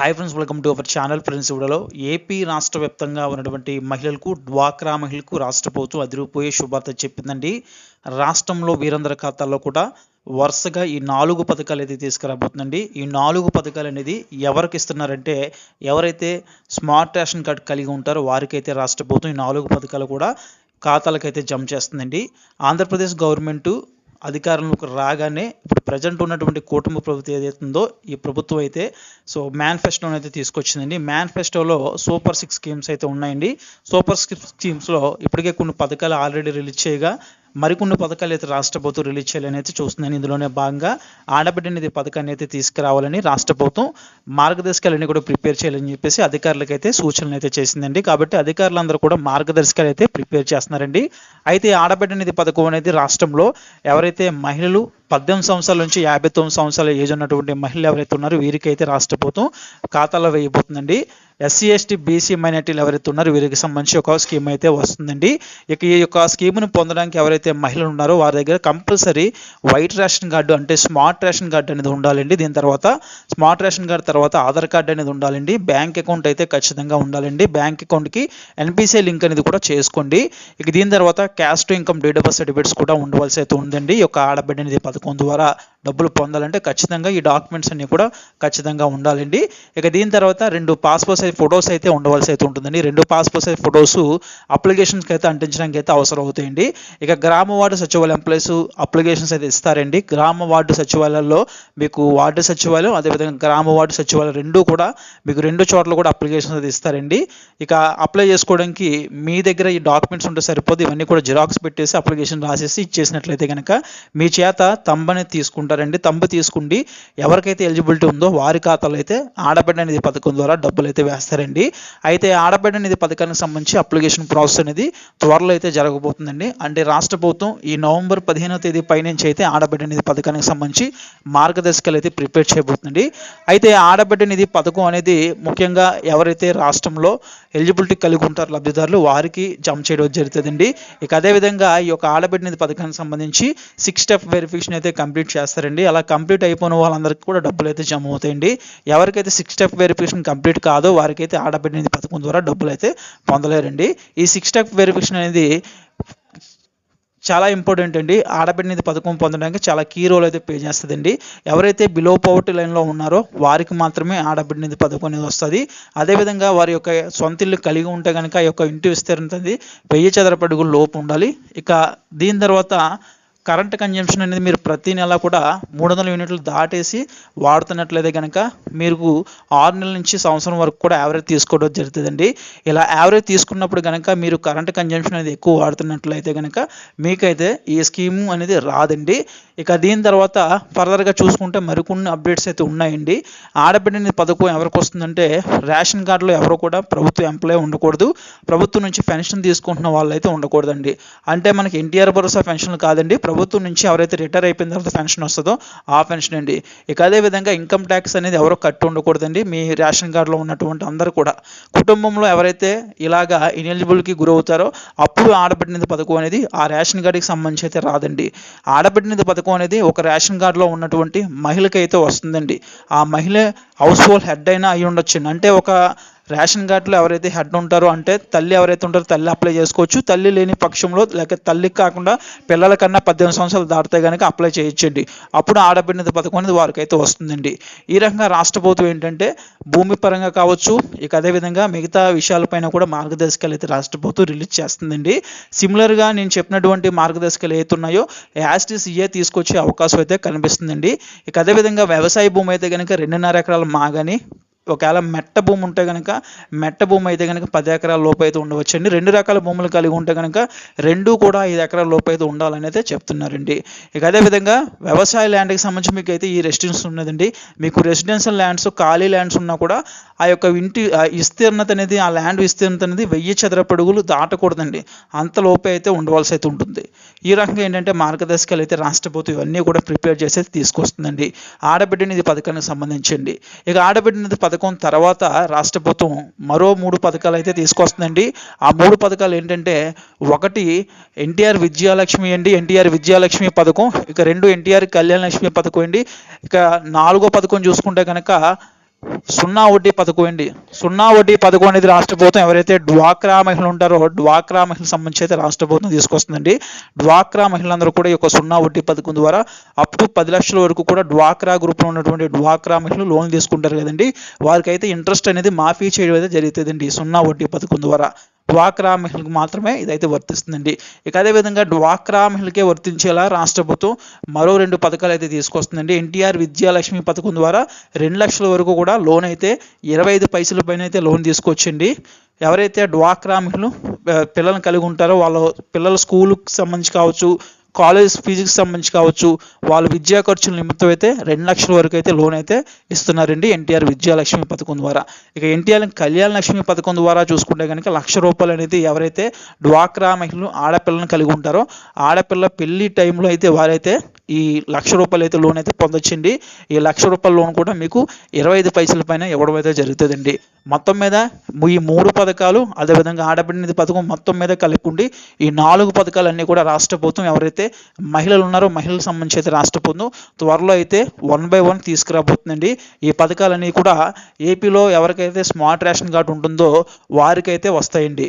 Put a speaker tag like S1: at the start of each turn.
S1: Hi friends welcome to our channel friends ఇవిడలో AP రాష్ట్ర వ్యాప్తంగా ఉన్నటువంటి మహిళలకు డ్వాక్రా మహిళలకు రాష్ట్ర ప్రభుత్వం అదిరిపోయే శుభార్త చెప్పిందండి. రాష్ట్రంలో వీరందరి ఖాతాల్లో కూడా వరుసగా ఈ నాలుగు పథకాలు అయితే తీసుకురాబోతుందండి. ఈ నాలుగు పథకాలు అనేది ఎవరికి ఇస్తున్నారంటే ఎవరైతే స్మార్ట్ రేషన్ కార్డ్ కలిగి ఉంటారో వారికైతే రాష్ట్ర ప్రభుత్వం ఈ నాలుగు పథకాలు కూడా ఖాతాలకైతే జమ చేస్తుందండి. ఆంధ్రప్రదేశ్ గవర్నమెంట్ అధికారంలోకి రాగానే ఇప్పుడు ప్రజెంట్ ఉన్నటువంటి కూటమి ప్రభుత్వం ఏదైతే ఉందో ఈ ప్రభుత్వం అయితే సో మేనిఫెస్టోని అయితే తీసుకొచ్చిందండి. మేనిఫెస్టోలో సూపర్ సిక్స్ స్కీమ్స్ అయితే ఉన్నాయండి. సూపర్ సిక్స్ స్కీమ్స్లో ఇప్పటికే కొన్ని పథకాలు ఆల్రెడీ రిలీజ్ చేయగా మరికొన్ని పథకాలు అయితే రాష్ట్ర ప్రభుత్వం రిలీజ్ చేయాలని అయితే చూస్తుందని ఇందులోనే భాగంగా ఆడబిడ్డ నిధి పథకాన్ని అయితే తీసుకురావాలని రాష్ట్ర ప్రభుత్వం మార్గదర్శకాలన్నీ కూడా ప్రిపేర్ చేయాలని చెప్పేసి అధికారులకు అయితే సూచనలు అయితే చేసిందండి. కాబట్టి అధికారులందరూ కూడా మార్గదర్శకాలు అయితే ప్రిపేర్ చేస్తున్నారండి. అయితే ఆడబిడ్డ నిధి పథకం అనేది రాష్ట్రంలో ఎవరైతే మహిళలు పద్దెనిమిది సంవత్సరాల నుంచి యాభై తొమ్మిది సంవత్సరాల ఏజ్ ఉన్నటువంటి మహిళలు ఎవరైతే ఉన్నారో వీరికైతే రాష్ట్ర ప్రభుత్వం ఖాతాలో వేయబోతుందండి. ఎస్సీ ఎస్టీ బీసీ మైనార్టీలు ఎవరైతే ఉన్నారో వీరికి సంబంధించి ఒక స్కీమ్ అయితే వస్తుందండి. ఇక ఈ యొక్క స్కీమ్ను పొందడానికి ఎవరైతే మహిళలు ఉన్నారో వారి దగ్గర కంపల్సరీ వైట్ రేషన్ కార్డు అంటే స్మార్ట్ రేషన్ కార్డు అనేది ఉండాలండి. దీని తర్వాత స్మార్ట్ రేషన్ కార్డు తర్వాత ఆధార్ కార్డు అనేది ఉండాలండి. బ్యాంక్ అకౌంట్ అయితే ఖచ్చితంగా ఉండాలండి. బ్యాంక్ అకౌంట్కి ఎన్పిసిఐ లింక్ అనేది కూడా చేసుకోండి. ఇక దీని తర్వాత caste to income date of birth certificates కూడా ఉండవలసి అయితే ఉందండి. ఈ యొక్క ఆడబిడ్డ అనేది పథకం ద్వారా డబ్బులు పొందాలంటే ఖచ్చితంగా ఈ డాక్యుమెంట్స్ అన్ని కూడా ఖచ్చితంగా ఉండాలండి. ఇక దీని తర్వాత రెండు పాస్పోర్ట్ సైజ్ ఫొటోస్ అయితే ఉండవలసి అయితే ఉంటుందండి. రెండు పాస్పోర్ట్ సైజ్ ఫొటోస్ అప్లికేషన్స్కి అయితే అంటించడానికి అయితే అవసరం అవుతాయండి. ఇక గ్రామ వార్డు సచివాలయం ఎంప్లాయీస్ అప్లికేషన్స్ అయితే ఇస్తారండి. గ్రామ వార్డు సచివాలయాల్లో మీకు వార్డు సచివాలయం అదేవిధంగా గ్రామ వార్డు సచివాలయం రెండు కూడా మీకు రెండు చోట్ల కూడా అప్లికేషన్స్ అయితే ఇస్తారండి. ఇక అప్లై చేసుకోవడానికి మీ దగ్గర ఈ డాక్యుమెంట్స్ ఉంటే సరిపోదు. ఇవన్నీ కూడా జిరాక్స్ పెట్టేసి అప్లికేషన్ రాసేసి ఇచ్చేసినట్లయితే కనుక మీ చేత తంబని తీసుకుంటారండి. తంబు తీసుకుండి ఎవరికైతే ఎలిజిబిలిటీ ఉందో వారి ఖాతాలో అయితే ఆడబిడ్డ నిధి పథకం ద్వారా డబ్బులు అయితే వేస్తారండి. అయితే ఆడబిడ్డ నిధి పథకానికి సంబంధించి అప్లికేషన్ ప్రాసెస్ అనేది త్వరలో అయితే జరగబోతుందండి. అంటే రాష్ట్ర ప్రభుత్వం ఈ నవంబర్ పదిహేనో తేదీ పైనుంచి అయితే ఆడబిడ్డ నిధి పథకానికి సంబంధించి మార్గదర్శకాలు అయితే ప్రిపేర్ చేయబోతుంది అయితే ఆడబిడ్డ నిధి పథకం అనేది ముఖ్యంగా ఎవరైతే రాష్ట్రంలో ఎలిజిబిలిటీ కలిగి ఉంటారో లబ్ధిదారులు వారికి జమ చేయడం జరుగుతుందండి. ఇక అదేవిధంగా ఈ యొక్క ఆడబిడ్డ నిధి పథకానికి సంబంధించి సిక్స్ స్టెప్ వెరిఫికేషన్ అయితే కంప్లీట్ చేస్తారు. చేస్తారండి. అలా కంప్లీట్ అయిపోయిన వాళ్ళందరికీ కూడా డబ్బులు అయితే జమ అవుతాయండి ఎవరికైతే సిక్స్ స్టెప్ వెరిఫికేషన్ కంప్లీట్ కాదో వారికైతే ఆడబిడ్డ పథకం ద్వారా డబ్బులు అయితే పొందలేరండి. ఈ సిక్స్ స్టెప్ వెరిఫికేషన్ అనేది చాలా ఇంపార్టెంట్ అండి. ఆడబిడ్డ నిధి పథకం పొందడానికి చాలా కీ రోల్ అయితే ప్లే చేస్తుందండి. ఎవరైతే బిలో పవర్టీ లైన్లో ఉన్నారో వారికి మాత్రమే ఆడబిడ్డ నిధి పథకం అనేది వస్తుంది. అదేవిధంగా వారి యొక్క సొంత ఇల్లు కలిగి ఉంటే కనుక ఈ యొక్క ఇంటి విస్తీర్ణత వెయ్యి చదరపడుగులు లోపు ఉండాలి. ఇక దీని తర్వాత కరెంట్ కన్జంప్షన్ అనేది మీరు ప్రతి నెల కూడా మూడు వందల యూనిట్లు దాటేసి వాడుతున్నట్లయితే కనుక మీరు ఆరు నెలల నుంచి సంవత్సరం వరకు కూడా యావరేజ్ తీసుకోవడం జరుగుతుందండి. ఇలా యావరేజ్ తీసుకున్నప్పుడు కనుక మీరు కరెంట్ కన్జంప్షన్ అనేది ఎక్కువ వాడుతున్నట్లయితే కనుక మీకైతే ఈ స్కీమ్ అనేది రాదండి. ఇక దీని తర్వాత ఫర్దర్గా చూసుకుంటే మరికొన్ని అప్డేట్స్ అయితే ఉన్నాయండి. ఆడబిడ్డని పథకం ఎవరికి వస్తుందంటే రేషన్ కార్డులో ఎవరు కూడా ప్రభుత్వ ఎంప్లాయ్ ఉండకూడదు. ప్రభుత్వం నుంచి పెన్షన్ తీసుకుంటున్న వాళ్ళు అయితే ఉండకూడదండి. అంటే మనకి ఎన్టీఆర్ భరోసా పెన్షన్ కాదండి. ప్రభుత్వం నుంచి ఎవరైతే రిటైర్ అయిపోయిన తర్వాత పెన్షన్ వస్తుందో ఆ పెన్షన్ అండి. ఇక అదేవిధంగా ఇన్కమ్ ట్యాక్స్ అనేది ఎవరో కట్టి ఉండకూడదండి. మీ రేషన్ కార్డులో ఉన్నటువంటి అందరూ కూడా. కుటుంబంలో ఎవరైతే ఇలాగా ఇనెలిజిబుల్కి గురవుతారో అప్పుడు ఆడబిడ్డ పథకం అనేది ఆ రేషన్ కార్డుకి సంబంధించి అయితే రాదండి. ఆడబిడ్డ పథకం అనేది ఒక రేషన్ కార్డులో ఉన్నటువంటి మహిళకైతే వస్తుందండి. ఆ మహిళ హౌస్ హోల్డ్ హెడ్ అయినా అయి ఉండొచ్చు అంటే ఒక రేషన్ కార్డులో ఎవరైతే హెడ్ ఉంటారో అంటే తల్లి ఎవరైతే ఉంటారో తల్లి అప్లై చేసుకోవచ్చు. తల్లి లేని పక్షంలో లేక తల్లికి కాకుండా పిల్లల కన్నా పద్దెనిమిది సంవత్సరాలు దాటితే కనుక అప్లై చేయొచ్చండి. అప్పుడు ఆడబిడ్డ పథకం అనేది వారికైతే వస్తుందండి. ఈ రకంగా రాష్ట్ర ప్రభుత్వం ఏంటంటే భూమి పరంగా కావచ్చు ఇక అదేవిధంగా మిగతా విషయాలపైన కూడా మార్గదర్శకాలు అయితే రాష్ట్ర ప్రభుత్వం రిలీజ్ చేస్తుందండి. సిమిలర్గా నేను చెప్పినటువంటి మార్గదర్శకాలు ఏవైతే ఉన్నాయో యాస్టీస్ ఇయే తీసుకొచ్చే అవకాశం అయితే కనిపిస్తుందండి. ఇక అదేవిధంగా వ్యవసాయ భూమి అయితే కనుక రెండున్నర ఎకరాల మాగాని ఒకవేళ మెట్ట భూమి ఉంటే కనుక మెట్ట భూమి అయితే కనుక పది ఎకరాల లోపు అయితే ఉండవచ్చండి. రెండు రకాల భూములు కలిగి ఉంటే కనుక రెండు కూడా ఐదు ఎకరాల లోపు అయితే ఉండాలని అయితే చెప్తున్నారండి. ఇక అదేవిధంగా వ్యవసాయ ల్యాండ్కి సంబంధించి మీకు అయితే ఈ రెసిడెన్స్ ఉన్నదండి. మీకు రెసిడెన్షియల్ ల్యాండ్స్ ఖాళీ ల్యాండ్స్ ఉన్నా కూడా ఆ యొక్క ఇంటి ఆ విస్తీర్ణత అనేది ఆ ల్యాండ్ విస్తీర్ణత అనేది వెయ్యి చదరపడుగులు దాటకూడదండి. అంత లోపే అయితే ఉండవలసి అయితే ఉంటుంది. ఈ రకంగా ఏంటంటే మార్గదర్శకాలు అయితే రాష్ట్ర ప్రభుత్వం ఇవన్నీ కూడా ప్రిపేర్ చేసి తీసుకొస్తుందండి. ఆడబిడ్డ నిధి పథకానికి సంబంధించండి. ఇక ఆడబిడ్డ పథకం పథకం తర్వాత రాష్ట్ర ప్రభుత్వం మరో మూడు పథకాలు అయితే తీసుకొస్తుందండి. ఆ మూడు పథకాలు ఏంటంటే ఒకటి ఎన్టీఆర్ విద్యాలక్ష్మి అండి. ఎన్టీఆర్ విద్యాలక్ష్మి పథకం ఇక రెండు ఎన్టీఆర్ కళ్యాణ లక్ష్మి పథకం అండి. ఇక నాలుగో పథకం చూసుకుంటే కనుక సున్నా వడ్డీ పథకం అండి సున్నా వడ్డీ పథకం అనేది రాష్ట్ర ప్రభుత్వం ఎవరైతే డ్వాక్రా మహిళలు ఉంటారో డ్వాక్రా మహిళలకు సంబంధించి అయితే రాష్ట్ర ప్రభుత్వం తీసుకొస్తుందండి. డ్వాక్రా మహిళలందరూ కూడా ఈ యొక్క సున్నా వడ్డీ పథకం ద్వారా అప్ టు పది లక్షల వరకు కూడా డ్వాక్రా గ్రూప్లో ఉన్నటువంటి డ్వాక్రా మహిళలు లోన్ తీసుకుంటారు కదండి. వారికైతే ఇంట్రెస్ట్ అనేది మాఫీ చేయడం అయితే జరుగుతుందండి సున్నా వడ్డీ పథకం ద్వారా. డ్వాక్రా మహిళలకు మాత్రమే ఇదైతే వర్తిస్తుందండి. ఇక అదేవిధంగా డ్వాక్రా మహిళకే వర్తించేలా రాష్ట్ర ప్రభుత్వం మరో రెండు పథకాలు అయితే తీసుకొస్తుందండి. ఎన్టీఆర్ విద్యాలక్ష్మి పథకం ద్వారా రెండు లక్షల వరకు కూడా లోన్ అయితే ఇరవై ఐదు పైసల పైన అయితే లోన్ తీసుకొచ్చండి ఎవరైతే డ్వాక్రా మహిళలు పిల్లలను కలిగి ఉంటారో వాళ్ళ పిల్లల స్కూల్కి సంబంధించి కావచ్చు కాలేజ్ ఫీజుకి సంబంధించి కావచ్చు వాళ్ళ విద్యా ఖర్చుల నిమిత్తం అయితే రెండు లక్షల వరకు అయితే లోన్ అయితే ఇస్తున్నారండి ఎన్టీఆర్ విద్యాలక్ష్మి పథకం ద్వారా. ఇక ఎన్టీఆర్ కళ్యాణ లక్ష్మి పథకం ద్వారా చూసుకుంటే కనుక లక్ష రూపాయలు అనేది ఎవరైతే డ్వాక్రా మహిళలు ఆడపిల్లను కలిగి ఉంటారో ఆడపిల్ల పెళ్ళి టైంలో అయితే వారైతే ఈ లక్ష రూపాయలు అయితే లోన్ అయితే పొందొచ్చండి. ఈ లక్ష రూపాయల లోన్ కూడా మీకు ఇరవై ఐదు పైసల పైన ఇవ్వడం అయితే జరుగుతుందండి. మొత్తం మీద ఈ మూడు పథకాలు అదేవిధంగా ఆడపిల్ల పథకం మొత్తం మీద కలిపి ఈ నాలుగు పథకాలన్నీ కూడా రాష్ట్ర ప్రభుత్వం ఎవరైతే మహిళలు ఉన్నారో మహిళలకు సంబంధించి అయితే రాష్ట్ర పొందు త్వరలో అయితే వన్ బై వన్ తీసుకురాబోతుందండి. ఈ పథకాలన్నీ కూడా ఏపీలో ఎవరికైతే స్మార్ట్ రేషన్ కార్డు ఉంటుందో వారికైతే వస్తాయండి.